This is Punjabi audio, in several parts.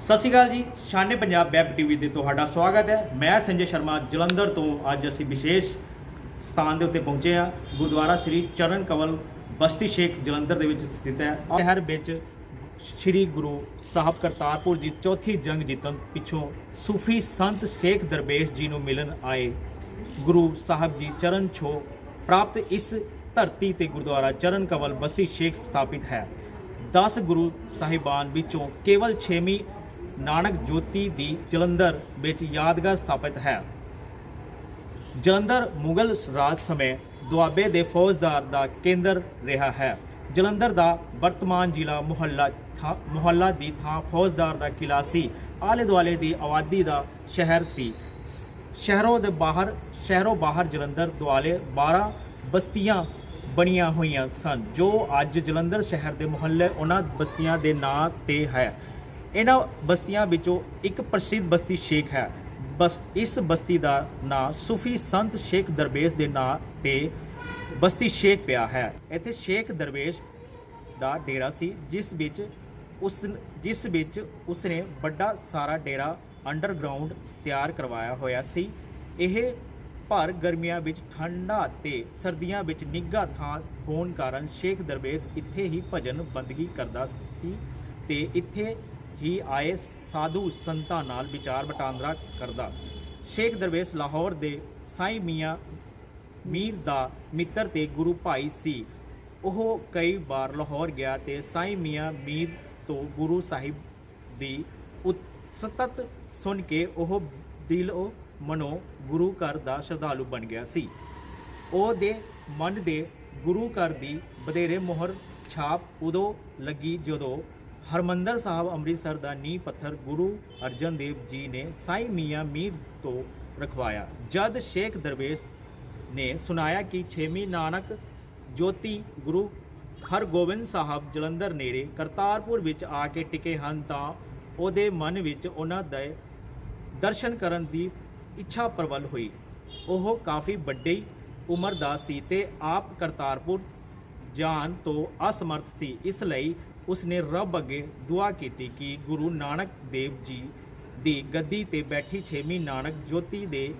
ਸਤਿ ਸ਼੍ਰੀ ਅਕਾਲ ਜੀ, ਸ਼ਾਨੇ ਪੰਜਾਬ ਵੈਬ ਟੀਵੀ ਤੇ ਤੁਹਾਡਾ ਸਵਾਗਤ ਹੈ। ਮੈਂ ਸੰਜੇ ਸ਼ਰਮਾ, ਜਲੰਧਰ ਤੋਂ ਅੱਜ ਅਸੀਂ ਵਿਸ਼ੇਸ਼ ਸਥਾਨ ਦੇ ਉੱਤੇ ਪਹੁੰਚੇ ਹਾਂ। ਗੁਰਦੁਆਰਾ ਸ੍ਰੀ ਚਰਨ ਕਵਲ ਬਸਤੀ ਸ਼ੇਖ ਜਲੰਧਰ ਦੇ ਵਿੱਚ ਸਥਿਤ ਹੈ। ਸ਼ਹਿਰ ਵਿੱਚ ਸ੍ਰੀ ਗੁਰੂ ਸਾਹਿਬ ਕਰਤਾਰਪੁਰ ਜੀ ਚੌਥੀ ਜੰਗ ਜਿੱਤਣ ਪਿੱਛੋਂ ਸੂਫੀ ਸੰਤ ਸ਼ੇਖ ਦਰਵੇਸ਼ ਜੀ ਨੂੰ ਮਿਲਣ ਆਏ ਗੁਰੂ ਸਾਹਿਬ ਜੀ ਚਰਨ ਛੋ ਪ੍ਰਾਪਤ ਇਸ ਧਰਤੀ ਤੇ ਗੁਰਦੁਆਰਾ ਚਰਨ ਕਵਲ ਬਸਤੀ ਸ਼ੇਖ ਸਥਾਪਿਤ ਹੈ। 10 ਗੁਰੂ ਸਾਹਿਬਾਨ ਵਿੱਚੋਂ ਕੇਵਲ 6ਵੀਂ ਨਾਨਕ ਜੋਤੀ ਦੀ ਜਲੰਧਰ ਵਿੱਚ ਯਾਦਗਾਰ ਸਥਾਪਿਤ ਹੈ। ਜਲੰਧਰ ਮੁਗਲ ਰਾਜ ਸਮੇਂ ਦੁਆਬੇ ਦੇ ਫੌਜਦਾਰ ਦਾ ਕੇਂਦਰ ਰਿਹਾ ਹੈ। ਜਲੰਧਰ ਦਾ ਵਰਤਮਾਨ ਜ਼ਿਲ੍ਹਾ ਮੁਹੱਲਾ ਥਾਂ ਮੁਹੱਲਾ ਦੀ ਥਾਂ ਫੌਜਦਾਰ ਦਾ ਕਿਲਾ ਸੀ। ਆਲੇ ਦੁਆਲੇ ਦੀ ਆਬਾਦੀ ਦਾ ਸ਼ਹਿਰ ਸੀ। ਸ਼ਹਿਰੋਂ ਦੇ ਬਾਹਰ ਸ਼ਹਿਰੋਂ ਬਾਹਰ ਜਲੰਧਰ ਦੁਆਲੇ 12 ਬਸਤੀਆਂ ਬਣੀਆਂ ਹੋਈਆਂ ਸਨ, ਜੋ ਅੱਜ ਜਲੰਧਰ ਸ਼ਹਿਰ ਦੇ ਮੁਹੱਲੇ ਉਹਨਾਂ ਬਸਤੀਆਂ ਦੇ ਨਾਂ ਤੇ ਹੈ। ਇਹਨਾਂ ਬਸਤੀਆਂ ਵਿੱਚੋਂ ਇੱਕ ਪ੍ਰਸਿੱਧ ਬਸਤੀ ਸ਼ੇਖ ਹੈ। ਬਸ, ਇਸ ਬਸਤੀ ਦਾ ਨਾਂ ਸੂਫੀ ਸੰਤ ਸ਼ੇਖ ਦਰਵੇਸ਼ ਦੇ ਨਾਂ ਤੇ ਬਸਤੀ ਸ਼ੇਖ ਪਿਆ ਹੈ। ਇੱਥੇ ਸ਼ੇਖ ਦਰਵੇਸ਼ ਦਾ ਡੇਰਾ ਸੀ, ਜਿਸ ਵਿੱਚ ਉਸ, ਜਿਸ ਵਿੱਚ ਉਸਨੇ ਵੱਡਾ ਸਾਰਾ ਡੇਰਾ ਅੰਡਰਗਰਾਉਂਡ ਤਿਆਰ ਕਰਵਾਇਆ ਹੋਇਆ ਸੀ। ਇਹ ਭਰ ਗਰਮੀਆਂ ਵਿੱਚ ਠੰਡਾ ਤੇ ਸਰਦੀਆਂ ਵਿੱਚ ਨਿੱਘਾ ਥਾਂ ਹੋਣ ਕਾਰਨ ਸ਼ੇਖ ਦਰਵੇਸ਼ ਇੱਥੇ ਹੀ ਭਜਨ ਬੰਦਗੀ ਕਰਦਾ ਸੀ ਤੇ ਇੱਥੇ ਹੀ ਆਏ ਸਾਧੂ ਸੰਤਾਂ ਨਾਲ ਵਿਚਾਰ ਵਟਾਂਦਰਾ ਕਰਦਾ। ਸ਼ੇਖ ਦਰਵੇਸ਼ ਲਾਹੌਰ ਦੇ ਸਾਈਂ ਮੀਆਂ ਮੀਰ ਦਾ ਮਿੱਤਰ ਤੇ ਗੁਰੂ ਭਾਈ ਸੀ। ਉਹ ਕਈ ਵਾਰ ਲਾਹੌਰ ਗਿਆ ਤੇ ਸਾਈਂ ਮੀਆਂ ਮੀਰ ਤੋਂ ਗੁਰੂ ਸਾਹਿਬ ਦੀ ਉਤਸਤਤ ਸੁਣ ਕੇ ਉਹ ਦਿਲੋਂ ਮਨੋਂ ਗੁਰੂ ਘਰ ਦਾ ਸ਼ਰਧਾਲੂ ਬਣ ਗਿਆ ਸੀ। ਉਹਦੇ ਮਨ ਦੇ ਗੁਰੂ ਘਰ ਦੀ ਬਧੇਰੇ ਮੋਹਰ ਛਾਪ ਉਦੋਂ ਲੱਗੀ ਜਦੋਂ ਹਰਮੰਦਰ ਸਾਹਿਬ ਅੰਮ੍ਰਿਤਸਰ ਦਾ ਨੀਂਹ ਪੱਥਰ ਗੁਰੂ ਅਰਜਨ ਦੇਵ ਜੀ ਨੇ ਸਾਈਂ ਮੀਆਂ ਮੀਰ ਤੋਂ ਰਖਵਾਇਆ। ਜਦ ਸ਼ੇਖ ਦਰਵੇਸ਼ ਨੇ ਸੁਣਾਇਆ ਕਿ ਛੇਵੀਂ ਨਾਨਕ ਜੋਤੀ ਗੁਰੂ ਹਰਗੋਬਿੰਦ ਸਾਹਿਬ ਜਲੰਧਰ ਨੇੜੇ ਕਰਤਾਰਪੁਰ ਵਿੱਚ ਆ ਕੇ ਟਿਕੇ ਹਨ ਤਾਂ ਉਹਦੇ ਮਨ ਵਿੱਚ ਉਹਨਾਂ ਦੇ ਦਰਸ਼ਨ ਕਰਨ ਦੀ ਇੱਛਾ ਪ੍ਰਬਲ ਹੋਈ। ਉਹ ਕਾਫੀ ਵੱਡੀ ਉਮਰ ਦਾ ਸੀ ਤੇ ਆਪ ਕਰਤਾਰਪੁਰ ਜਾਣ ਤੋਂ ਅਸਮਰਥ ਸੀ। ਇਸ ਲਈ ਉਸਨੇ ਰੱਬ ਅੱਗੇ ਦੁਆ ਕੀਤੀ ਕਿ ਗੁਰੂ ਨਾਨਕ ਦੇਵ ਜੀ ਦੀ ਗੱਦੀ ਤੇ ਬੈਠੀ ਛੇਵੀਂ ਨਾਨਕ ਜੋਤੀ ਦੇ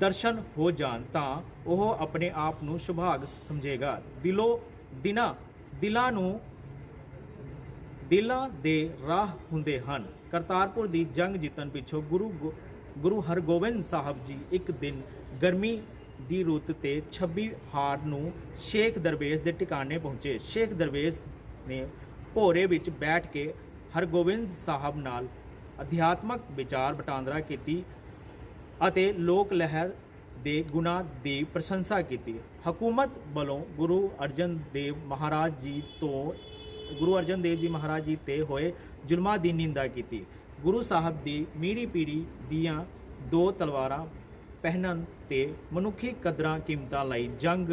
ਦਰਸ਼ਨ ਹੋ ਜਾਣ ਤਾਂ ਉਹ ਆਪਣੇ ਆਪ ਨੂੰ ਸੁਭਾਗ ਸਮਝੇਗਾ। ਦਿਲੋਂ, ਦਿਨਾ, ਦਿਲਾਂ ਨੂੰ ਦਿਲਾਂ ਦੇ ਰਾਹ ਹੁੰਦੇ ਹਨ। ਕਰਤਾਰਪੁਰ ਦੀ ਜੰਗ ਜਿੱਤਣ ਪਿੱਛੋਂ ਗੁਰੂ ਗੋ- ਗੁਰੂ ਹਰਗੋਬਿੰਦ ਸਾਹਿਬ ਜੀ ਇੱਕ ਦਿਨ ਗਰਮੀ ਦੀ ਰੁੱਤ ਤੇ 26 ਹਾਰ ਨੂੰ ਸ਼ੇਖ ਦਰਵੇਸ਼ ਦੇ ਟਿਕਾਣੇ ਪਹੁੰਚੇ। ਸ਼ੇਖ ਦਰਵੇਸ਼ ਨੇ ਭੋਰੇ ਵਿੱਚ ਬੈਠ ਕੇ ਹਰਗੋਬਿੰਦ ਸਾਹਿਬ ਨਾਲ ਅਧਿਆਤਮਕ ਵਿਚਾਰ ਵਟਾਂਦਰਾ ਕੀਤੀ ਅਤੇ ਲੋਕ ਲਹਿਰ ਦੇ ਗੁਣਾ ਦੀ ਪ੍ਰਸ਼ੰਸਾ ਕੀਤੀ। ਹਕੂਮਤ ਵੱਲੋਂ ਗੁਰੂ ਅਰਜਨ ਦੇਵ ਮਹਾਰਾਜ ਜੀ ਤੋਂ, ਗੁਰੂ ਅਰਜਨ ਦੇਵ ਜੀ ਮਹਾਰਾਜ ਜੀ ਤੇ ਹੋਏ ਜ਼ੁਲਮਾਂ ਦੀ ਨਿੰਦਾ ਕੀਤੀ। ਗੁਰੂ ਸਾਹਿਬ ਦੀ ਮੀਰੀ ਪੀੜੀ ਦੀਆਂ ਦੋ ਤਲਵਾਰਾਂ ਪਹਿਨਣ ਤੇ ਮਨੁੱਖੀ ਕਦਰਾਂ ਕੀਮਤਾਂ ਲਈ ਜੰਗ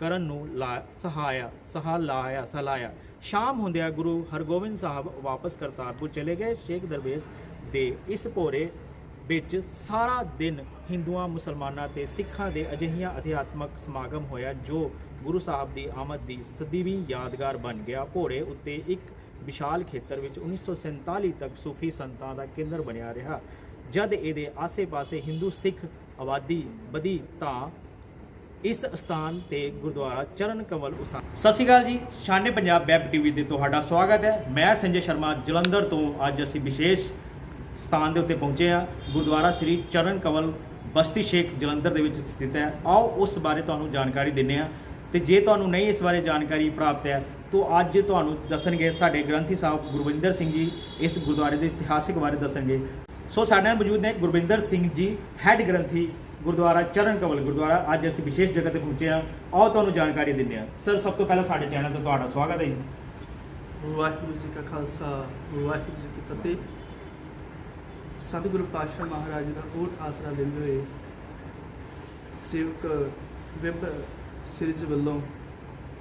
ਕਰਨ ਨੂੰ ਲਾ, ਸਹਾਇਆ, ਸਹਾ, ਲਾਇਆ, ਸਲਾਇਆ। ਸ਼ਾਮ ਹੁੰਦਿਆਂ ਗੁਰੂ ਹਰਗੋਬਿੰਦ ਸਾਹਿਬ ਵਾਪਸ ਕਰਤਾਰਪੁਰ ਚਲੇ ਗਏ। ਸ਼ੇਖ ਦਰਵੇਸ਼ ਦੇ ਇਸ ਭੋਰੇ ਵਿੱਚ ਸਾਰਾ ਦਿਨ ਹਿੰਦੂਆਂ, ਮੁਸਲਮਾਨਾਂ ਤੇ ਸਿੱਖਾਂ ਦੇ ਅਜਿਹੀਆਂ ਅਧਿਆਤਮਕ ਸਮਾਗਮ ਹੋਇਆ, ਜੋ ਗੁਰੂ ਸਾਹਿਬ ਦੀ ਆਮਦ ਦੀ ਸਦੀਵੀਂ ਯਾਦਗਾਰ ਬਣ ਗਿਆ। ਭੋਰੇ ਉੱਤੇ ਇੱਕ ਵਿਸ਼ਾਲ ਖੇਤਰ ਵਿੱਚ 1947 ਤੱਕ ਸੂਫੀ ਸੰਤਾਂ ਦਾ ਕੇਂਦਰ ਬਣਿਆ ਰਿਹਾ। ਜਦ ਇਹਦੇ ਆਸੇ-ਪਾਸੇ ਹਿੰਦੂ, ਸਿੱਖ, ਆਬਾਦੀ ਵਧੀ ਤਾਂ ਇਸ ਸਥਾਨ ਤੇ ਗੁਰਦੁਆਰਾ ਚਰਨ ਕਮਲ ਉਸਾ ਸਤਿ ਸ਼੍ਰੀ ਅਕਾਲ ਜੀ, ਸ਼ਾਨੇ ਪੰਜਾਬ ਵੈਬ ਟੀਵੀ ਤੇ ਤੁਹਾਡਾ ਸਵਾਗਤ ਹੈ। ਮੈਂ ਸੰਜੇ ਸ਼ਰਮਾ, ਜਲੰਧਰ ਤੋਂ ਅੱਜ ਅਸੀਂ ਵਿਸ਼ੇਸ਼ ਸਥਾਨ ਦੇ ਉੱਤੇ ਪਹੁੰਚੇ ਹਾਂ। ਗੁਰਦੁਆਰਾ ਸ੍ਰੀ ਚਰਨ ਕਮਲ ਬਸਤੀ ਸ਼ੇਖ ਜਲੰਧਰ ਦੇ ਵਿੱਚ ਸਥਿਤ ਹੈ। ਆਓ ਉਸ ਬਾਰੇ ਤੁਹਾਨੂੰ ਜਾਣਕਾਰੀ ਦਿੰਨੇ ਆ ਤੇ ਜੇ ਤੁਹਾਨੂੰ ਨਹੀਂ ਇਸ ਬਾਰੇ ਜਾਣਕਾਰੀ ਪ੍ਰਾਪਤ ਹੈ, ਤਾਂ ਅੱਜ ਤੁਹਾਨੂੰ ਦੱਸਣਗੇ ਸਾਡੇ ਗ੍ਰੰਥੀ ਸਾਹਿਬ ਗੁਰਵਿੰਦਰ ਸਿੰਘ ਜੀ, ਇਸ ਗੁਰਦੁਆਰੇ ਦੇ ਇਤਿਹਾਸਿਕ ਬਾਰੇ ਦੱਸਣਗੇ। ਸੋ ਸਾਡੇ ਨਾਲ ਮੌਜੂਦ ਨੇ ਗੁਰਵਿੰਦਰ ਸਿੰਘ ਜੀ ਹੈੱਡ ਗ੍ਰੰਥੀ ਗੁਰਦੁਆਰਾ ਚਰਨ ਕਮਲ ਗੁਰਦੁਆਰਾ। ਅੱਜ ਅਸੀਂ ਵਿਸ਼ੇਸ਼ ਜਗ੍ਹਾ ਤੇ ਪਹੁੰਚੇ ਹਾਂ। ਆਓ ਤੁਹਾਨੂੰ ਜਾਣਕਾਰੀ ਦਿੰਦੇ ਹਾਂ। ਸਰ, ਸਭ ਤੋਂ ਪਹਿਲਾਂ ਸਾਡੇ ਚੈਨਲ ਤੇ ਤੁਹਾਡਾ ਸਵਾਗਤ ਹੈ ਜੀ। ਵਾਹਿਗੁਰੂ ਜੀ ਕਾ ਖਾਲਸਾ, ਵਾਹਿਗੁਰੂ ਜੀ ਕੀ ਫਤਿਹ। ਸਤਿਗੁਰੂ ਪਾਤਸ਼ਾਹ ਮਹਾਰਾਜ ਦਾ ਓਟ ਆਸਰਾ ਦਿੰਦੇ ਹੋਏ ਸੇਵਕ ਵਿਬ ਸਿਰਜ ਵੱਲੋਂ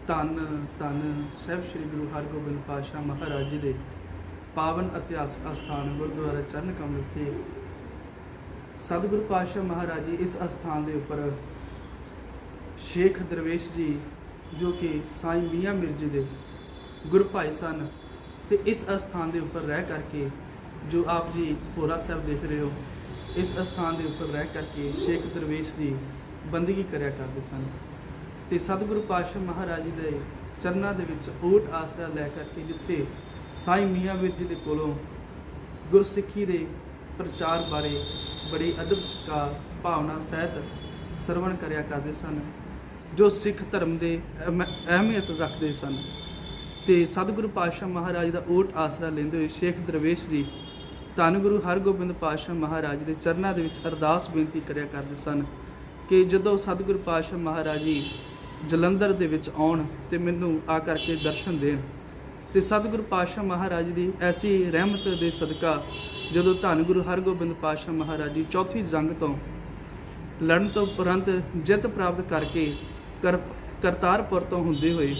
ਧੰਨ ਧੰਨ ਸਹਿਬ ਸ੍ਰੀ ਗੁਰੂ ਹਰਗੋਬਿੰਦ ਪਾਤਸ਼ਾਹ ਮਹਾਰਾਜ ਜੀ ਦੇ ਪਾਵਨ ਇਤਿਹਾਸਕ ਅਸਥਾਨ ਗੁਰਦੁਆਰਾ ਚਰਨ ਕਮਲ ਵਿਖੇ ਸਤਿਗੁਰੂ ਪਾਤਸ਼ਾਹ ਮਹਾਰਾਜ ਜੀ ਇਸ ਅਸਥਾਨ ਦੇ ਉੱਪਰ ਸ਼ੇਖ ਦਰਵੇਸ਼ ਜੀ ਜੋ ਕਿ ਸਾਈਂ ਮੀਆਂ ਮਿਰਜ਼ੇ ਦੇ ਗੁਰੂ ਭਾਈ ਸਨ ਤੇ ਇਸ ਅਸਥਾਨ ਦੇ ਉੱਪਰ ਰਹਿ ਕਰਕੇ ਜੋ ਆਪ ਜੀ ਹੋਰਾ ਸਾਹਿਬ ਦੇਖ ਰਹੇ ਹੋ, ਇਸ ਅਸਥਾਨ ਦੇ ਉੱਪਰ ਰਹਿ ਕਰਕੇ ਸ਼ੇਖ ਦਰਵੇਸ਼ ਦੀ ਬੰਦਗੀ ਕਰਿਆ ਕਰਦੇ ਸਨ। ਤੇ ਸਤਿਗੁਰੂ ਪਾਤਸ਼ਾਹ ਮਹਾਰਾਜ ਜੀ ਦੇ ਚਰਨਾਂ ਦੇ ਵਿੱਚ ਓਟ ਆਸਰਾ ਲੈ ਕਰਕੇ ਜਿੱਥੇ ਸਾਈਂ ਮੀਆਂ ਵੀਰ ਦੇ ਕੋਲੋਂ ਗੁਰਸਿੱਖੀ ਦੇ ਪ੍ਰਚਾਰ ਬਾਰੇ ਬੜੀ ਅਦਬ ਸਤਿਕਾਰ ਭਾਵਨਾ ਸਹਿਤ ਸਰਵਣ ਕਰਿਆ ਕਰਦੇ ਸਨ, ਜੋ ਸਿੱਖ ਧਰਮ ਦੇ ਅਹਿਮ- ਅਹਿਮੀਅਤ ਰੱਖਦੇ ਸਨ। ਤੇ ਸਤਿਗੁਰੂ ਪਾਤਸ਼ਾਹ ਮਹਾਰਾਜ ਦਾ ਓਟ ਆਸਰਾ ਲੈਂਦੇ ਹੋਏ ਸ਼ੇਖ ਦਰਵੇਸ਼ ਜੀ ਧੰਨ ਗੁਰੂ ਹਰਗੋਬਿੰਦ ਪਾਤਸ਼ਾਹ ਮਹਾਰਾਜ ਦੇ ਚਰਨਾਂ ਦੇ ਵਿੱਚ ਅਰਦਾਸ ਬੇਨਤੀ ਕਰਿਆ ਕਰਦੇ ਸਨ ਕਿ ਜਦੋਂ ਸਤਿਗੁਰੂ ਪਾਤਸ਼ਾਹ ਮਹਾਰਾਜ ਜੀ ਜਲੰਧਰ ਦੇ ਵਿੱਚ ਆਉਣ ਤੇ ਮੈਨੂੰ ਆ ਕਰਕੇ ਦਰਸ਼ਨ ਦੇਣ, ਤੇ ਸਤਿਗੁਰੂ ਪਾਤਸ਼ਾਹ ਮਹਾਰਾਜ ਦੀ ਐਸੀ ਰਹਿਮਤ ਦੇ ਸਦਕਾ ਜਦੋਂ ਧੰਨ ਗੁਰੂ ਹਰਗੋਬਿੰਦ ਪਾਤਸ਼ਾਹ ਮਹਾਰਾਜ ਜੀ ਚੌਥੀ ਜੰਗ ਤੋਂ ਲੜਨ ਤੋਂ ਉਪਰੰਤ ਜਿੱਤ ਪ੍ਰਾਪਤ ਕਰਕੇ ਕਰ, ਕਰਤਾਰਪੁਰ ਤੋਂ ਹੁੰਦੇ ਹੋਏ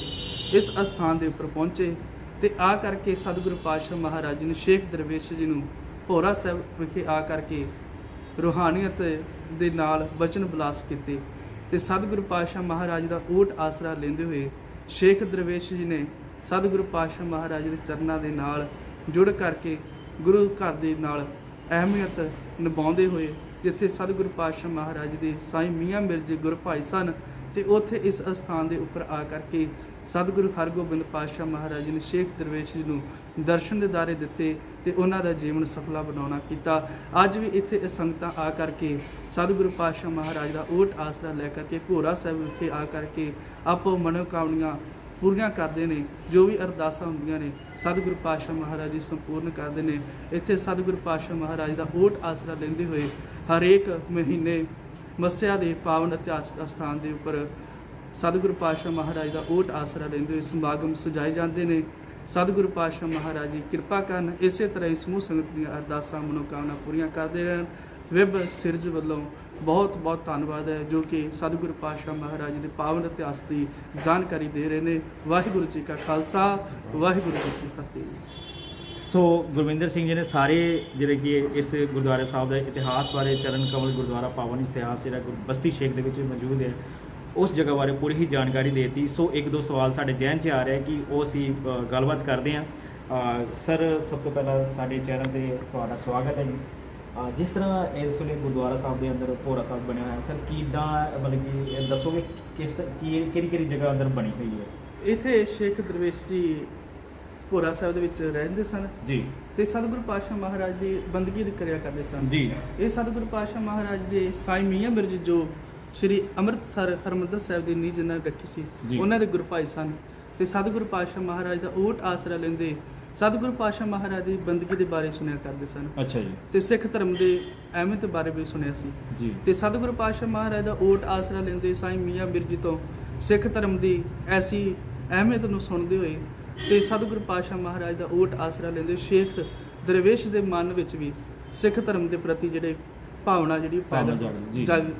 ਇਸ ਅਸਥਾਨ ਦੇ ਉੱਪਰ ਪਹੁੰਚੇ ਤੇ ਆ ਕਰਕੇ ਸਤਿਗੁਰੂ ਪਾਤਸ਼ਾਹ ਮਹਾਰਾਜ ਜੀ ਨੇ ਸ਼ੇਖ ਦਰਵੇਸ਼ ਜੀ ਨੂੰ ਭੋਰਾ ਸਾਹਿਬ ਵਿਖੇ ਆ ਕਰਕੇ ਰੂਹਾਨੀਅਤ ਦੇ ਨਾਲ ਬਚਨ ਬਲਾਸ ਕੀਤੇ ਤੇ ਸਤਿਗੁਰੂ ਪਾਤਸ਼ਾਹ ਮਹਾਰਾਜ ਦਾ ਓਟ ਆਸਰਾ ਲੈਂਦੇ ਹੋਏ ਸ਼ੇਖ ਦਰਵੇਸ਼ ਜੀ ਨੇ ਸਤਿਗੁਰੂ ਪਾਤਸ਼ਾਹ ਮਹਾਰਾਜ ਦੇ ਚਰਨਾਂ ਦੇ ਨਾਲ ਜੁੜ ਕਰਕੇ ਗੁਰੂ ਘਰ ਦੇ ਨਾਲ ਅਹਿਮੀਅਤ ਨਿਭਾਉਂਦੇ ਹੋਏ ਜਿੱਥੇ ਸਤਿਗੁਰੂ ਪਾਤਸ਼ਾਹ ਮਹਾਰਾਜ ਦੇ ਸਾਈਂ ਮੀਆਂ ਮਿਰਜ਼ ਗੁਰਭਾਈ ਸਨ ਤੇ ਉੱਥੇ ਇਸ ਅਸਥਾਨ ਦੇ ਉੱਪਰ ਆ ਕਰਕੇ ਸਤਿਗੁਰੂ ਹਰਗੋਬਿੰਦ ਪਾਤਸ਼ਾਹ ਮਹਾਰਾਜ ਜੀ ਨੇ ਸ਼ੇਖ ਦਰਵੇਸ਼ ਜੀ ਨੂੰ ਦਰਸ਼ਨ ਦੇ ਦਾਰੇ ਦਿੱਤੇ ਤੇ ਉਹਨਾਂ ਦਾ ਜੀਵਨ ਸਫਲਾ ਬਣਾਉਣਾ ਕੀਤਾ। ਅੱਜ ਵੀ ਇੱਥੇ ਇਹ ਸੰਗਤਾਂ ਆ ਕਰਕੇ ਸਤਿਗੁਰੂ ਪਾਤਸ਼ਾਹ ਮਹਾਰਾਜ ਦਾ ਓਟ ਆਸਰਾ ਲੈ ਕਰਕੇ ਭੋਰਾ ਸਾਹਿਬ ਵਿਖੇ ਆ ਕਰਕੇ ਆਪੋ ਮਨੋਕਾਮਨੀਆਂ ਪੂਰੀਆਂ ਕਰਦੇ ਨੇ, ਜੋ ਵੀ ਅਰਦਾਸਾਂ ਹੁੰਦੀਆਂ ਨੇ, ਸਤਿਗੁਰੂ ਪਾਤਸ਼ਾਹ ਮਹਾਰਾਜ ਜੀ ਸੰਪੂਰਨ ਕਰਦੇ ਨੇ। ਇੱਥੇ ਸਤਿਗੁਰੂ ਪਾਤਸ਼ਾਹ ਮਹਾਰਾਜ ਦਾ ਓਟ ਆਸਰਾ ਲੈਂਦੇ ਹੋਏ ਹਰੇਕ ਮਹੀਨੇ ਮੱਸਿਆ ਦੇ ਪਾਵਨ ਇਤਿਹਾਸਕ ਅਸਥਾਨ ਦੇ ਉੱਪਰ ਸਤਿਗੁਰੂ ਪਾਤਸ਼ਾਹ ਮਹਾਰਾਜ ਦਾ ਓਟ ਆਸਰਾ ਲੈਂਦੇ ਹੋਏ ਸਮਾਗਮ ਸਜਾਏ ਜਾਂਦੇ ਨੇ। ਸਤਿਗੁਰੂ ਪਾਤਸ਼ਾਹ ਮਹਾਰਾਜ ਜੀ ਕਿਰਪਾ ਕਰਨ ਇਸੇ ਤਰ੍ਹਾਂ ਹੀ ਸਮੂਹ ਸੰਗਤ ਦੀਆਂ ਅਰਦਾਸਾਂ, ਮਨੋਕਾਮਨਾ ਪੂਰੀਆਂ ਕਰਦੇ ਰਹਿਣ। ਵਿਬ ਸਿਰਜ ਵੱਲੋਂ ਬਹੁਤ ਬਹੁਤ ਧੰਨਵਾਦ ਹੈ, ਜੋ ਕਿ ਸਤਿਗੁਰੂ ਪਾਤਸ਼ਾਹ ਮਹਾਰਾਜ ਜੀ ਦੇ ਪਾਵਨ ਇਤਿਹਾਸ ਦੀ ਜਾਣਕਾਰੀ ਦੇ ਰਹੇ ਨੇ। ਵਾਹਿਗੁਰੂ ਜੀ ਕਾ ਖਾਲਸਾ, ਵਾਹਿਗੁਰੂ ਜੀ ਕੀ ਫਤਿਹ। ਸੋ ਗੁਰਵਿੰਦਰ ਸਿੰਘ ਜੀ ਨੇ ਸਾਰੇ ਜਿਹੜੇ ਕਿ ਇਸ ਗੁਰਦੁਆਰਾ ਸਾਹਿਬ ਦਾ ਇਤਿਹਾਸ ਬਾਰੇ ਚਰਨ ਕਮਲ ਗੁਰਦੁਆਰਾ ਪਾਵਨ ਇਤਿਹਾਸ ਜਿਹੜਾ ਗੁਰ- ਬਸਤੀ ਸ਼ੇਖ ਦੇ ਵਿੱਚ ਮੌਜੂਦ ਹੈ, ਉਸ ਜਗ੍ਹਾ ਬਾਰੇ ਪੂਰੀ ਹੀ ਜਾਣਕਾਰੀ ਦੇ ਦਿੱਤੀ। ਸੋ ਇੱਕ ਦੋ ਸਵਾਲ ਸਾਡੇ ਜ਼ਿਹਨ 'ਚ ਆ ਰਿਹਾ ਕਿ ਉਹ ਅਸੀਂ ਗੱਲਬਾਤ ਕਰਦੇ ਹਾਂ। ਸਰ, ਸਭ ਤੋਂ ਪਹਿਲਾਂ ਸਾਡੇ ਚੈਨਲ ਤੇ ਤੁਹਾਡਾ ਸਵਾਗਤ ਹੈ ਜੀ। ਜਿਸ ਤਰ੍ਹਾਂ ਇਸ ਵੇਲੇ ਗੁਰਦੁਆਰਾ ਸਾਹਿਬ ਦੇ ਅੰਦਰ ਭੋਰਾ ਸਾਹਿਬ ਬਣਿਆ ਹੋਇਆ ਸਰ ਕਿਦਾਂ ਮਤਲਬ ਕਿ ਦੱਸੋਗੇ ਕਿਸ ਕੀ ਕਿਹੜੀ ਕਿਹੜੀ ਜਗ੍ਹਾ ਅੰਦਰ ਬਣੀ ਹੋਈ ਹੈ? ਇੱਥੇ ਸ਼ੇਖ ਦਰਵੇਸ਼ ਜੀ ਭੋਰਾ ਸਾਹਿਬ ਦੇ ਵਿੱਚ ਰਹਿੰਦੇ ਸਨ। ਜੀ। ਤੇ ਸਤਿਗੁਰੂ ਪਾਤਸ਼ਾਹ ਮਹਾਰਾਜ ਦੀ ਬੰਦਗੀ ਦੀ ਕਰਿਆ ਕਰਦੇ ਸਨ। ਜੀ। ਇਹ ਸਤਿਗੁਰੂ ਪਾਤਸ਼ਾਹ ਮਹਾਰਾਜ ਦੇ ਸਾਈ ਮੀਆਂ ਮਿਰਜ ਜੋ ਸ੍ਰੀ ਅੰਮ੍ਰਿਤਸਰ ਹਰਮੰਦਰ ਸਾਹਿਬ ਦੀ ਨੀਂਹ ਜਿਨ੍ਹਾਂ ਰੱਖੀ ਸੀ। ਉਹਨਾਂ ਦੇ ਗੁਰੂ ਭਾਈ ਸਨ। ਤੇ ਸਤਿਗੁਰੂ ਪਾਤਸ਼ਾਹ ਮਹਾਰਾਜ ਦਾ ਓਟ ਆਸਰਾ ਲੈਂਦੇ ਸਤਿਗੁਰੂ ਪਾਤਸ਼ਾਹ ਮਹਾਰਾਜ ਦੀ ਬੰਦਗੀ ਦੇ ਬਾਰੇ ਸੁਣਿਆ ਕਰਦੇ ਸਨ। ਅੱਛਾ ਜੀ। ਤੇ ਸਿੱਖ ਧਰਮ ਦੇ ਅਹਿਮੀਅਤ ਬਾਰੇ ਵੀ ਸੁਣਿਆ ਸੀ। ਜੀ। ਤੇ ਸਤਿਗੁਰੂ ਪਾਤਸ਼ਾਹ ਮਹਾਰਾਜ ਦਾ ਓਟ ਆਸਰਾ ਲੈਂਦੇ ਸਾਈਂ ਮੀਆਂ ਮਿਰਜੀ ਤੋਂ ਸਿੱਖ ਧਰਮ ਦੀ ਐਸੀ ਅਹਿਮੀਅਤ ਨੂੰ ਸੁਣਦੇ ਹੋਏ ਤੇ ਸਤਿਗੁਰੂ ਪਾਤਸ਼ਾਹ ਮਹਾਰਾਜ ਦਾ ਓਟ ਆਸਰਾ ਲੈਂਦੇ ਸ਼ੇਖ ਦਰਵੇਸ਼ ਦੇ ਮਨ ਵਿੱਚ ਵੀ ਸਿੱਖ ਧਰਮ ਦੇ ਪ੍ਰਤੀ ਜਿਹੜੇ ਭਾਵਨਾ ਜਿਹੜੀ ਪੈਦਾ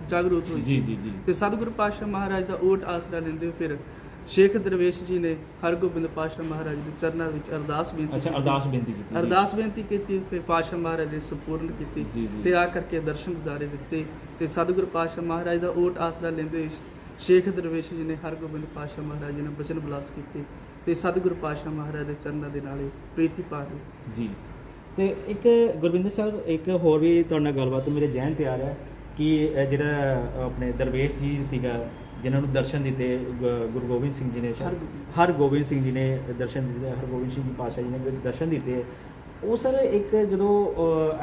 ਜਾਗਰੂਕ, ਹੋਈ ਜੀ ਜੀ ਜੀ। ਤੇ ਸਤਿਗੁਰੂ ਪਾਤਸ਼ਾਹ ਮਹਾਰਾਜ ਦਾ ਓਟ ਆਸਰਾ ਲੈਂਦੇ ਫਿਰ ਸ਼ੇਖ ਦਰਵੇਸ਼ ਜੀ ਨੇ ਹਰਗੋਬਿੰਦ ਪਾਤਸ਼ਾਹ ਮਹਾਰਾਜ ਦੇ ਚਰਨਾਂ ਵਿੱਚ ਅਰਦਾਸ ਬੇਨਤੀ ਅੱਛਾ। ਅਰਦਾਸ ਬੇਨਤੀ ਕੀਤੀ ਜੀ। ਅਰਦਾਸ ਬੇਨਤੀ ਕੀਤੀ ਫਿਰ ਪਾਤਸ਼ਾਹ ਮਹਾਰਾਜ ਨੇ ਸੰਪੂਰਨ ਕੀਤੀ ਜੀ, ਜੀ। ਤੇ ਆ ਕਰਕੇ ਦਰਸ਼ਨ ਦਿਦਾਰੇ ਦਿੱਤੇ ਤੇ ਸਤਿਗੁਰੂ ਪਾਤਸ਼ਾਹ ਮਹਾਰਾਜ ਦਾ ਓਟ ਆਸਰਾ ਲੈਂਦੇ ਹੋਏ ਸ਼ੇਖ ਦਰਵੇਸ਼ ਜੀ ਨੇ ਹਰਗੋਬਿੰਦ ਪਾਤਸ਼ਾਹ ਮਹਾਰਾਜ ਜੀ ਨੇ ਬਚਨ ਬਲਾਸ ਕੀਤੇ ਤੇ ਸਤਿਗੁਰੂ ਪਾਤਸ਼ਾਹ ਮਹਾਰਾਜ ਦੇ ਚਰਨਾਂ ਦੇ ਨਾਲੇ ਪ੍ਰੀਤੀ ਪਾ ਲਈ ਜੀ ਤੇ ਇੱਕ ਗੁਰਵਿੰਦਰ ਸਾਹਿਬ ਇੱਕ ਹੋਰ ਵੀ ਤੁਹਾਡੇ ਨਾਲ ਗੱਲਬਾਤ ਮੇਰੇ ਜ਼ਿਹਨ ਤੇ ਆ ਰਿਹਾ ਕਿ ਇਹ ਜਿਹੜਾ ਆਪਣੇ ਦਰਵੇਸ਼ ਜੀ ਸੀਗਾ ਜਿਨ੍ਹਾਂ ਨੂੰ ਦਰਸ਼ਨ ਦਿੱਤੇ ਗੁਰੂ ਗੋਬਿੰਦ ਸਿੰਘ ਜੀ ਨੇ ਹਰਗੋਬਿੰਦ। ਹਰਗੋਬਿੰਦ ਸਿੰਘ ਜੀ ਨੇ ਦਰਸ਼ਨ ਦਿੱਤੇ ਹਰਗੋਬਿੰਦ ਸਿੰਘ ਜੀ ਪਾਤਸ਼ਾਹ ਜੀ ਨੇ ਦਰਸ਼ਨ ਦਿੱਤੇ। ਉਹ ਸਰ ਇੱਕ ਜਦੋਂ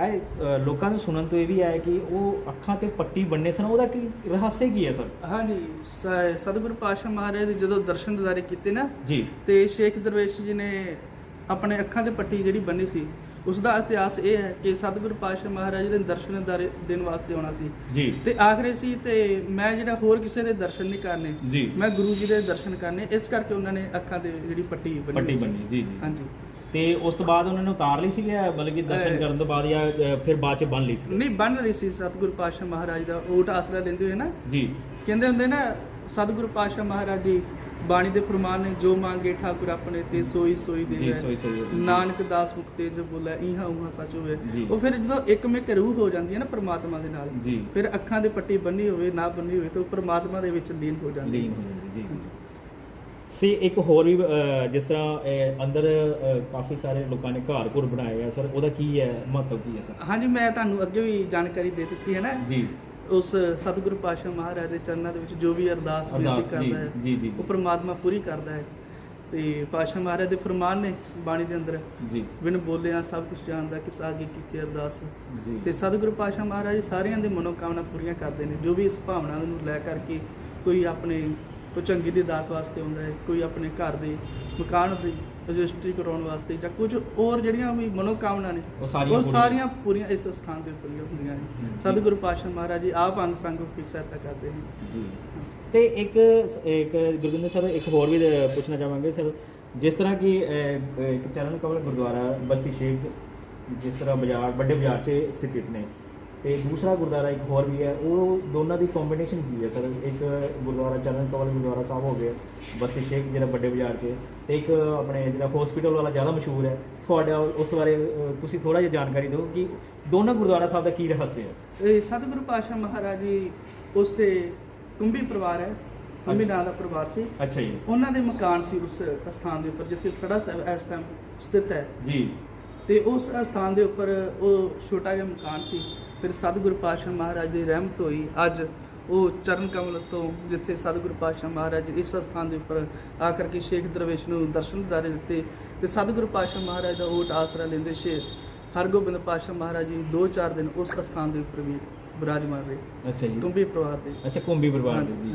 ਇਹ ਲੋਕਾਂ ਨੂੰ ਸੁਣਨ ਤੋਂ ਇਹ ਵੀ ਆਇਆ ਕਿ ਉਹ ਅੱਖਾਂ ਤੇ ਪੱਟੀ ਬੰਨੇ ਸਨ ਉਹਦਾ ਕੀ ਰਹੱਸ ਕੀ ਹੈ ਸਰ? ਹਾਂਜੀ ਸਤਿਗੁਰੂ ਪਾਤਸ਼ਾਹ ਮਹਾਰਾਜ ਦੇ ਜਦੋਂ ਦਰਸ਼ਨ ਦਿਦਾਰੇ ਕੀਤੇ ਨਾ ਜੀ। ਤੇ ਸ਼ੇਖ ਦਰਵੇਸ਼ ਜੀ ਨੇ ਆਪਣੇ ਅੱਖਾਂ ਤੇ ਪੱਟੀ ਜਿਹੜੀ ਬੰਨੀ ਸੀ ਉਸ ਦਾ ਇਤਿਹਾਸ ਇਹ ਹੈ ਕਿ ਸਤਿਗੁਰੂ ਪਾਤਸ਼ਾਹ ਮਹਾਰਾਜ ਦੇ ਦਰਸ਼ਨ ਦੇਣ ਵਾਸਤੇ ਆਉਣਾ ਸੀ। ਜੀ। ਤੇ ਆਖਰੇ ਸੀ ਤੇ ਮੈਂ ਜਿਹੜਾ ਹੋਰ ਕਿਸੇ ਦੇ ਦਰਸ਼ਨ ਨਹੀਂ ਕਰਨੇ ਜੀ। ਮੈਂ ਗੁਰੂ ਜੀ ਦੇ ਦਰਸ਼ਨ ਕਰਨੇ ਇਸ ਕਰਕੇ ਉਹਨਾਂ ਨੇ ਅੱਖਾਂ ਤੇ ਜਿਹੜੀ ਪੱਟੀ ਬੰਨੀ ਪੱਟੀ ਹੋਈ ਸੀ। ਬੰਨੀ ਜੀ ਜੀ। ਹਾਂਜੀ। ਤੇ ਉਸ ਤੋਂ ਬਾਅਦ ਉਹਨਾਂ ਨੇ ਉਤਾਰ ਲਈ ਸੀ ਜਾਂ ਬਲਕਿ ਦਰਸ਼ਨ ਅਹ, ਕਰਨ ਤੋਂ ਬਾਅਦ ਜਾਂ ਅਹ, ਫਿਰ ਬਾਅਦ ਚ ਬੰਨ ਲਈ ਸੀ? ਨਹੀਂ ਬੰਨ ਰਹੀ ਸੀ ਸਤਿਗੁਰੂ ਪਾਤਸ਼ਾਹ ਮਹਾਰਾਜ ਦਾ ਓਟ ਆਸਰਾ ਲੈਂਦੇ ਹੋਏ ਨਾ। ਜੀ। ਕਹਿੰਦੇ ਹੁੰਦੇ ਨਾ ਸਤਿਗੁਰੂ ਪਾਤਸ਼ਾਹ ਮਹਾਰਾਜ ਜੀ ਬਾਣੀ ਦੇ ਫਰਮਾਨ ਨੇ ਜੋ ਮੰਗੇ ਠਾਕੁਰ ਆਪਣੇ ਤੇ ਸੋਈ ਸੋਈ ਦੇ ਜੀ, ਸੋਈ ਸੋਈ ਦੇ। ਨਾਨਕ ਦਾਸ ਮੁਕਤੇ ਜੋ ਬੋਲੇ ਇਹਾਂ ਉਹਾਂ ਸੱਚ ਹੋਵੇ। ਜੀ। ਉਹ ਫਿਰ ਜਦੋਂ ਇੱਕ ਮਿਕ ਰੂਹ ਹੋ ਜਾਂਦੀ ਹੈ ਨਾ ਪ੍ਰਮਾਤਮਾ ਦੇ ਨਾਲ ਜੀ। ਫਿਰ ਅੱਖਾਂ ਦੇ ਪੱਟੀ ਬੰਨੀ ਹੋਵੇ ਨਾ ਬੰਨੀ ਹੋਵੇ ਤਾਂ ਉਹ ਪ੍ਰਮਾਤਮਾ ਦੇ ਵਿੱਚ ਲੀਨ ਹੋ ਜਾਂਦੀ ਲੀਨ ਹੋ ਜਾਂਦੀ ਜੀ। ਸੀ ਇੱਕ ਹੋਰ ਵੀ ਅਹ, ਜਿਸ ਤਰ੍ਹਾਂ ਅਹ, ਅੰਦਰ ਅਹ, ਕਾਫੀ ਸਾਰੇ ਲੋਕਾਂ ਨੇ ਘਰ ਘੁਰ ਬਣਾਏ ਆ ਸਰ ਉਹਦਾ ਕੀ ਹੈ ਮਹੱਤਵ ਕੀ ਹੈ ਸਰ? ਹਾਂਜੀ ਮੈਂ ਤੁਹਾਨੂੰ ਅੱਗੇ ਵੀ ਜਾਣਕਾਰੀ ਦੇ ਦਿੱਤੀ ਹੈ ਨਾ। ਜੀ। ਉਸ ਸਤਿਗੁਰੂ ਪਾਤਸ਼ਾਹ ਮਹਾਰਾਜ ਦੇ ਚਰਨਾਂ ਦੇ ਵਿੱਚ ਜੋ ਵੀ ਅਰਦਾਸ ਬੇਨਤੀ ਕਰਦਾ ਹੈ ਉਹ। ਪ੍ਰਮਾਤਮਾ ਪੂਰੀ ਕਰਦਾ ਹੈ। ਤੇ ਪਾਤਸ਼ਾਹ ਮਹਾਰਾਜ ਦੇ ਫਰਮਾਨ ਨੇ ਬਾਣੀ ਦੇ ਅੰਦਰ ਜੀ। ਬਿਨ ਬੋਲਿਆ ਸਭ ਕੁਝ ਜਾਣਦਾ ਕਿਸ ਆਗੇ ਕੀਤੀ ਅਰਦਾਸ। ਜੀ। ਤੇ ਸਤਿਗੁਰੂ ਪਾਤਸ਼ਾਹ ਮਹਾਰਾਜ ਸਾਰਿਆਂ ਦੇ ਮਨੋਕਾਮਨਾ ਪੂਰੀਆਂ ਕਰਦੇ ਨੇ। ਜੋ ਵੀ ਇਸ ਭਾਵਨਾ ਨੂੰ ਲੈ ਕਰਕੇ ਕੋਈ ਆਪਣੇ ਕੋਈ ਚੰਗੀ ਦੀ ਦਾਤ ਵਾਸਤੇ ਆਉਂਦਾ ਹੈ ਕੋਈ ਆਪਣੇ ਘਰ ਦੇ ਮਕਾਨ ਦੀ ਰਜਿਸਟਰੀ ਕਰਾਉਣ ਵਾਸਤੇ ਜਾਂ ਕੁਝ ਹੋਰ ਜਿਹੜੀਆਂ ਵੀ ਮਨੋਕਾਮਨਾ ਨੇ ਉਹ ਸਾਰੀਆਂ ਉਹ ਪੂਰੀਆਂ। ਸਾਰੀਆਂ ਪੂਰੀਆਂ ਇਸ ਸਥਾਨ ਦੇ ਉੱਪਰ ਹੀ ਹੁੰਦੀਆਂ ਨੇ। ਸਤਿਗੁਰੂ ਪਾਤਸ਼ਾਹ ਮਹਾਰਾਜ ਜੀ ਆਪ ਅੰਗ ਸੰਗ ਦੀ ਸਹਾਇਤਾ ਕਰਦੇ ਨੇ। ਜੀ। ਤੇ ਇੱਕ ਇੱਕ ਗੁਰਵਿੰਦਰ ਸਰ ਇੱਕ ਹੋਰ ਵੀ ਪੁੱਛਣਾ ਚਾਹਾਂਗੇ ਸਰ। ਜਿਸ ਤਰ੍ਹਾਂ ਕਿ ਇੱਕ ਚਰਨ ਕਮਲ ਗੁਰਦੁਆਰਾ ਬਸਤੀ ਸ਼ੇਖ ਜਿਸ ਤਰ੍ਹਾਂ ਬਾਜ਼ਾਰ ਵੱਡੇ ਬਾਜ਼ਾਰ 'ਚ ਸਥਿਤ ਨੇ। ਤੇ ਦੂਸਰਾ ਗੁਰਦੁਆਰਾ ਇੱਕ ਹੋਰ ਵੀ ਹੈ ਉਹ ਦੋਨਾਂ ਦੀ ਕੰਬੀਨੇਸ਼ਨ ਕੀ ਹੈ ਸਰ? ਇੱਕ ਗੁਰਦੁਆਰਾ ਚਰਨ ਕਮਲ ਗੁਰਦੁਆਰਾ ਸਾਹਿਬ ਹੋ ਗਿਆ ਬਸਤੀ ਸ਼ੇਖ ਜਿਹੜਾ ਵੱਡੇ ਬਾਜ਼ਾਰ 'ਚ ਤੇ ਇੱਕ ਆਪਣੇ ਜਿਹੜਾ ਹਸਪੀਟਲ ਵਾਲਾ ਜ਼ਿਆਦਾ ਮਸ਼ਹੂਰ ਹੈ। ਤੁਹਾਡਾ ਉਸ ਬਾਰੇ ਤੁਸੀਂ ਥੋੜਾ ਜਿਹਾ ਜਾਣਕਾਰੀ ਦਿਓ ਕਿ ਦੋਨਾਂ ਗੁਰਦੁਆਰਾ ਸਾਹਿਬ ਦਾ ਕੀ ਰਹੱਸ ਹੈ? ਇਹ ਸਤਿਗੁਰੂ ਪਾਤਸ਼ਾਹ ਮਹਾਰਾਜ ਜੀ ਉਸ ਤੇ ਕੁੰਭੀ ਪਰਿਵਾਰ ਹੈ ਕੁੰਭੀ ਨਾਂ ਦਾ ਪਰਿਵਾਰ ਸੀ। ਅੱਛਾ ਜੀ। ਉਹਨਾਂ ਦੇ ਮਕਾਨ ਸੀ ਉਸ ਸਥਾਨ ਦੇ ਉੱਪਰ ਜਿੱਥੇ ਸੜਾ ਸਾਹਿਬ ਇਸ ਟਾਈਮ ਸਥਿਤ ਹੈ। ਜੀ। ਤੇ ਉਸ ਸਥਾਨ ਦੇ ਉੱਪਰ ਉਹ ਛੋਟਾ ਜਿਹਾ ਮਕਾਨ ਸੀ। ਫਿਰ ਸਤਿਗੁਰੂ ਪਾਤਸ਼ਾਹ ਮਹਾਰਾਜ ਦੀ ਰਹਿਮਤ ਹੋਈ। ਅੱਜ ਉਹ ਚਰਨ ਕਮਲ ਤੋਂ ਜਿੱਥੇ ਸਤਿਗੁਰੂ ਪਾਤਸ਼ਾਹ ਮਹਾਰਾਜ ਇਸ ਸਥਾਨ ਦੇ ਉੱਪਰ ਆ ਕਰਕੇ ਸ਼ੇਖ ਦਰਵੇਸ਼ ਨੂੰ ਦਰਸ਼ਨ ਦਿਦਾਰੇ ਦਿੱਤੇ ਤੇ ਸਤਿਗੁਰੂ ਪਾਤਸ਼ਾਹ ਮਹਾਰਾਜ ਦਾ ਓਟ ਆਸਰਾ ਲੈਂਦੇ ਸ਼ੇਖ ਹਰਗੋਬਿੰਦ ਪਾਤਸ਼ਾਹ ਮਹਾਰਾਜ ਜੀ 2-4 ਦਿਨ ਉਸ ਸਥਾਨ ਦੇ ਉੱਪਰ ਵੀ ਬਿਰਾਜਮਾਨ ਰਹੇ। ਅੱਛਾ ਜੀ। ਤੁੰਬੀ ਪਰਿਵਾਰ ਦੇ। ਅੱਛਾ ਕੁੰਭੀ ਪਰਿਵਾਰ ਦੇ ਜੀ।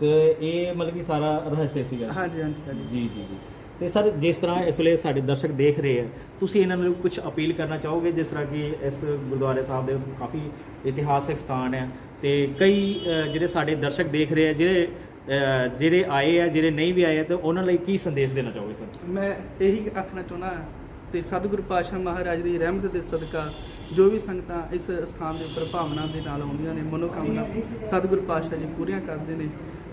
ਤੇ ਇਹ ਮਤਲਬ ਕਿ ਸਾਰਾ ਰਹੱਸ ਸੀਗਾ। ਹਾਂਜੀ ਹਾਂਜੀ। ਜੀ ਜੀ ਜੀ। ਤੇ ਸਰ, ਜਿਸ ਤਰ੍ਹਾਂ ਇਸ ਵੇਲੇ ਸਾਡੇ ਦਰਸ਼ਕ ਦੇਖ ਰਹੇ ਆ, ਤੁਸੀਂ ਇਹਨਾਂ ਨੂੰ ਕੁਝ ਅਪੀਲ ਕਰਨਾ ਚਾਹੋਗੇ? ਜਿਸ ਤਰ੍ਹਾਂ ਕਿ ਇਸ ਗੁਰਦੁਆਰੇ ਸਾਹਿਬ ਦੇ ਕਾਫੀ ਇਤਿਹਾਸਕ ਸਥਾਨ ਹੈ ਤੇ ਕਈ ਜਿਹੜੇ ਸਾਡੇ ਦਰਸ਼ਕ ਦੇਖ ਰਹੇ ਆ, ਜਿਹੜੇ ਜਿਹੜੇ ਆਏ ਆ, ਜਿਹੜੇ ਨਹੀਂ ਵੀ ਆਏ ਆ, ਤੇ ਉਹਨਾਂ ਲਈ ਕੀ ਸੰਦੇਸ਼ ਦੇਣਾ ਚਾਹੋਗੇ ਸਰ? ਮੈਂ ਇਹੀ ਆਖਣਾ ਚਾਹੁੰਦਾ ਤੇ ਸਤਿਗੁਰੂ ਪਾਤਸ਼ਾਹ ਮਹਾਰਾਜ ਦੀ ਰਹਿਮਤ ਦੇ ਸਦਕਾ ਜੋ ਵੀ ਸੰਗਤਾਂ ਇਸ ਸਥਾਨ ਦੇ ਉੱਪਰ ਭਾਵਨਾ ਦੇ ਨਾਲ ਆਉਂਦੀਆਂ ਨੇ, ਮਨੋਕਾਮਨਾ ਸਤਿਗੁਰੂ ਪਾਤਸ਼ਾਹ ਜੀ ਪੂਰੀਆਂ ਕਰਦੇ ਨੇ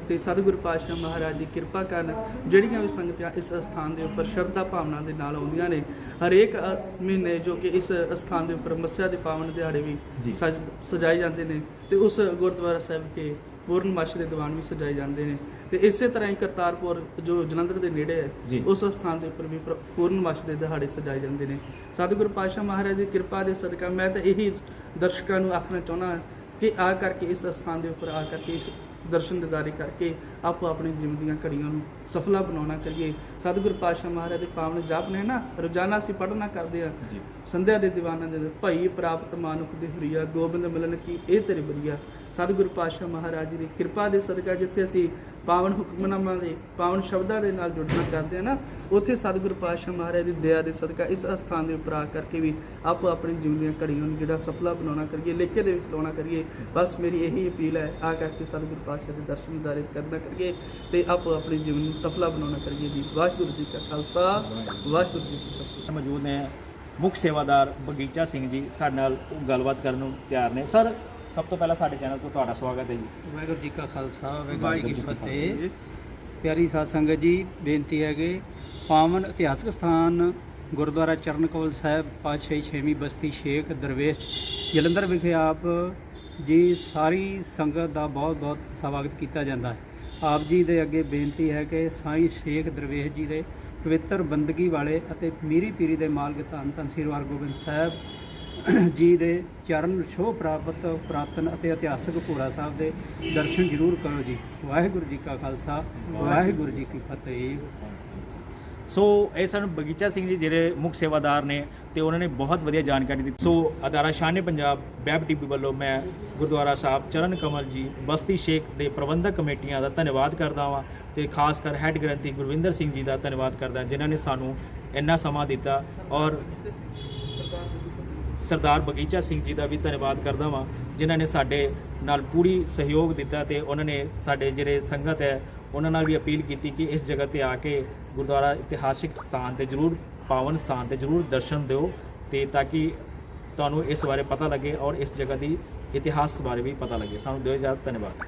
ਤੇ ਸਤਿਗੁਰੂ ਪਾਤਸ਼ਾਹ ਮਹਾਰਾਜ ਦੀ ਕਿਰਪਾ ਕਰਨ ਜਿਹੜੀਆਂ ਵੀ ਸੰਗਤਾਂ ਇਸ ਸਥਾਨ ਦੇ ਉੱਪਰ ਸ਼ਰਧਾ ਭਾਵਨਾ ਦੇ ਨਾਲ ਆਉਂਦੀਆਂ ਨੇ ਹਰੇਕ ਮਹੀਨੇ ਜੋ ਕਿ ਇਸ ਸਥਾਨ ਦੇ ਉੱਪਰ ਮੱਸਿਆ ਦੇ ਪਾਵਨ ਦਿਹਾੜੇ। ਵੀ ਸਜ ਸਜਾਏ ਜਾਂਦੇ ਨੇ ਤੇ ਉਸ ਗੁਰਦੁਆਰਾ ਸਾਹਿਬ ਕੇ ਪੂਰਨਮਾਸ਼ੀ ਦੇ ਦੀਵਾਨ ਵੀ ਸਜਾਏ ਜਾਂਦੇ ਨੇ ਤੇ ਇਸੇ ਤਰ੍ਹਾਂ ਹੀ ਕਰਤਾਰਪੁਰ ਜੋ ਜਲੰਧਰ ਦੇ ਨੇੜੇ। ਹੈ ਉਸ ਸਥਾਨ ਦੇ ਉੱਪਰ ਵੀ ਪ੍ਰ- ਪੂਰਨਮਾਸ਼ੀ ਦੇ ਦਿਹਾੜੇ ਸਜਾਏ ਜਾਂਦੇ ਨੇ ਸਤਿਗੁਰੂ ਪਾਤਸ਼ਾਹ ਮਹਾਰਾਜ ਦੀ ਕਿਰਪਾ ਦੇ ਸਦਕਾ ਮੈਂ ਤਾਂ ਇਹੀ ਦਰਸ਼ਕਾਂ ਨੂੰ ਆਖਣਾ ਚਾਹੁੰਦਾ ਕਿ ਆ ਕਰਕੇ ਇਸ ਸਥਾਨ ਦੇ ਉੱਪਰ ਆ ਕਰਕੇ ਇਸ ਦਰਸ਼ਨ ਦਿਦਾਰੇ ਕਰਕੇ ਆਪੋ ਆਪਣੀ ਜੀਵਨ ਦੀਆਂ ਘੜੀਆਂ ਨੂੰ ਸਫਲਾ ਬਣਾਉਣਾ ਕਰੀਏ। ਸਤਿਗੁਰੂ ਪਾਤਸ਼ਾਹ ਮਹਾਰਾਜ ਦੇ ਪਾਵਨ ਜਪ ਨੇ ਨਾ ਰੋਜ਼ਾਨਾ ਅਸੀਂ ਪੜ੍ਹਨਾ ਕਰਦੇ ਆ ਸੰਧਿਆ ਦੇ ਦੀਵਾਨਾਂ ਦੇ ਭਈ ਪ੍ਰਾਪਤ ਮਾਨੁਖ ਦੇ ਹੁਰੀਆ ਗੋਬਿੰਦ ਮਿਲਨ ਕੀ ਇਹ ਤੇਰੇ ਬਰੀਆ। ਸਤਿਗੁਰੂ ਪਾਤਸ਼ਾਹ ਮਹਾਰਾਜ ਜੀ ਦੀ ਕਿਰਪਾ ਦੇ ਸਦਕਾ ਜਿੱਥੇ ਅਸੀਂ ਪਾਵਨ ਹੁਕਮਨਾਮਾ ਦੇ ਪਾਵਨ ਸ਼ਬਦਾਂ ਦੇ ਨਾਲ ਜੁੜਨਾ ਕਰਦੇ ਆ ਨਾ ਉੱਥੇ ਸਤਿਗੁਰੂ ਪਾਤਸ਼ਾਹ ਮਹਾਰਾਜ ਦੀ ਦਇਆ ਦੇ ਸਦਕਾ ਇਸ ਅਸਥਾਨ ਦੇ ਉੱਪਰ ਆ ਕਰਕੇ ਵੀ ਆਪੋ ਆਪਣੀ ਜੀਵਨ ਦੀਆਂ ਘੜੀਆਂ ਨੂੰ ਜਿਹੜਾ ਸਫਲਾ ਬਣਾਉਣਾ ਕਰੀਏ ਲੇਖੇ ਦੇ ਵਿੱਚ ਲਾਉਣਾ ਕਰੀਏ। ਬਸ ਮੇਰੀ ਇਹੀ ਅਪੀਲ ਹੈ ਆ ਕਰਕੇ ਸਤਿਗੁਰੂ ਪਾਤਸ਼ਾਹ ਦੇ ਦਰਸ਼ਨ ਦਿਦਾਰੇ ਕਰਨਾ ਕਰੀਏ ਤੇ ਆਪੋ ਆਪਣੀ ਜੀਵਨ ਨੂੰ ਸਫਲਾ ਬਣਾਉਣਾ ਕਰੀਏ ਜੀ। ਵਾਹਿਗੁਰੂ ਜੀ ਕਾ ਖਾਲਸਾ ਵਾਹਿਗੁਰੂ ਜੀ ਕੀ ਫਤਿਹ। ਮੌਜੂਦ ਨੇ ਮੁੱਖ ਸੇਵਾਦਾਰ ਬਗੀਚਾ ਸਿੰਘ ਜੀ ਸਾਡੇ ਨਾਲ ਉਹ ਗੱਲਬਾਤ ਕਰਨ ਨੂੰ ਤਿਆਰ ਨੇ। ਸਰ ਸਭ ਤੋਂ ਪਹਿਲਾਂ ਸਾਡੇ ਚੈਨਲ ਤੋਂ ਤੁਹਾਡਾ ਸਵਾਗਤ ਹੈ ਜੀ। ਵਾਹਿਗੁਰੂ ਜੀ ਕਾ ਖਾਲਸਾ ਵਾਹਿਗੁਰੂ ਜੀ ਜੀ ਕੀ ਕੀ ਫਤਿਹ। ਪਿਆਰੀ ਸਾਧ ਸੰਗਤ ਜੀ ਬੇਨਤੀ ਹੈ ਕਿ ਪਾਵਨ ਇਤਿਹਾਸਕ ਸਥਾਨ ਗੁਰਦੁਆਰਾ ਚਰਨ ਕਮਲ ਸਾਹਿਬ ਪਾਤਸ਼ਾਹੀ ਛੇਵੀਂ ਬਸਤੀ ਸ਼ੇਖ ਦਰਵੇਸ਼ ਜਲੰਧਰ ਵਿਖੇ ਆਪ ਜੀ ਸਾਰੀ ਸੰਗਤ ਦਾ ਬਹੁਤ ਬਹੁਤ ਸਵਾਗਤ ਕੀਤਾ ਜਾਂਦਾ ਹੈ। ਆਪ ਜੀ ਦੇ ਅੱਗੇ ਬੇਨਤੀ ਹੈ ਕਿ ਸਾਈਂ ਸ਼ੇਖ ਦਰਵੇਸ਼ ਜੀ ਦੇ ਪਵਿੱਤਰ ਬੰਦਗੀ ਵਾਲੇ ਅਤੇ ਮੀਰੀ ਪੀਰੀ ਦੇ ਮਾਲਕ ਧੰਨ ਧੰਨ ਸ੍ਰੀ ਵਾਰ ਸਾਹਿਬ ਜੀ ਦੇ ਚਰਨ ਛੋਹ ਪ੍ਰਾਪਤ, ਪ੍ਰਾਤਨ ਅਤੇ ਇਤਿਹਾਸਕ ਭੋਰਾ ਸਾਹਿਬ ਦੇ ਦਰਸ਼ਨ ਜ਼ਰੂਰ ਕਰੋ ਜੀ। ਵਾਹਿਗੁਰੂ ਜੀ ਕਾ ਖਾਲਸਾ, ਵਾਹਿਗੁਰੂ ਜੀ ਕੀ ਫਤਿਹ। ਸੋ ਇਹ ਸਾਨੂੰ ਬਗੀਚਾ ਸਿੰਘ ਜੀ ਜਿਹੜੇ ਮੁੱਖ ਸੇਵਾਦਾਰ ਨੇ ਤੇ ਉਹਨਾਂ ਨੇ ਬਹੁਤ ਵਧੀਆ ਜਾਣਕਾਰੀ ਦਿੱਤੀ। ਸੋ ਅਦਾਰਾ ਸ਼ਾਨੇ ਪੰਜਾਬ ਵੈਬ ਟੀਵੀ ਵੱਲੋਂ ਮੈਂ ਗੁਰਦੁਆਰਾ ਸਾਹਿਬ ਚਰਨ ਕਮਲ ਜੀ, ਬਸਤੀ ਸ਼ੇਖ ਦੇ ਪ੍ਰਬੰਧਕ ਕਮੇਟੀਆਂ ਦਾ ਧੰਨਵਾਦ ਕਰਦਾ ਹਾਂ ਤੇ ਖਾਸ ਕਰ ਹੈੱਡ ਗ੍ਰੰਥੀ ਗੁਰਵਿੰਦਰ ਸਿੰਘ ਜੀ ਦਾ ਧੰਨਵਾਦ ਕਰਦਾ, ਜਿਨ੍ਹਾਂ ਨੇ ਸਾਨੂੰ ਇੰਨਾ ਸਮਾਂ ਦਿੱਤਾ ਔਰ ਸਰਦਾਰ ਬਗੀਚਾ ਸਿੰਘ ਜੀ ਦਾ ਵੀ ਧੰਨਵਾਦ ਕਰਦਾ ਵਾਂ, ਜਿਨ੍ਹਾਂ ਨੇ ਸਾਡੇ ਨਾਲ ਪੂਰੀ ਸਹਿਯੋਗ ਦਿੱਤਾ ਤੇ ਉਹਨਾਂ ਨੇ ਸਾਡੇ ਜਿਹੜੇ ਸੰਗਤ ਹੈ, ਉਹਨਾਂ ਨਾਲ ਵੀ ਅਪੀਲ ਕੀਤੀ ਕਿ ਇਸ ਜਗ੍ਹਾ ਤੇ ਆ ਕੇ ਗੁਰਦੁਆਰਾ ਇਤਿਹਾਸਿਕ ਸਥਾਨ ਤੇ ਜ਼ਰੂਰ, ਪਾਵਨ ਸਥਾਨ ਤੇ ਜ਼ਰੂਰ ਦਰਸ਼ਨ ਦਿਓ ਤੇ ਤਾਂ ਕਿ ਤੁਹਾਨੂੰ ਇਸ ਬਾਰੇ ਪਤਾ ਲੱਗੇ ਔਰ ਇਸ ਜਗ੍ਹਾ ਦੀ ਇਤਿਹਾਸ ਬਾਰੇ ਵੀ ਪਤਾ ਲੱਗੇ। ਸਾਨੂੰ ਦਿਓ ਇਜਾਜ਼ਤ, ਧੰਨਵਾਦ।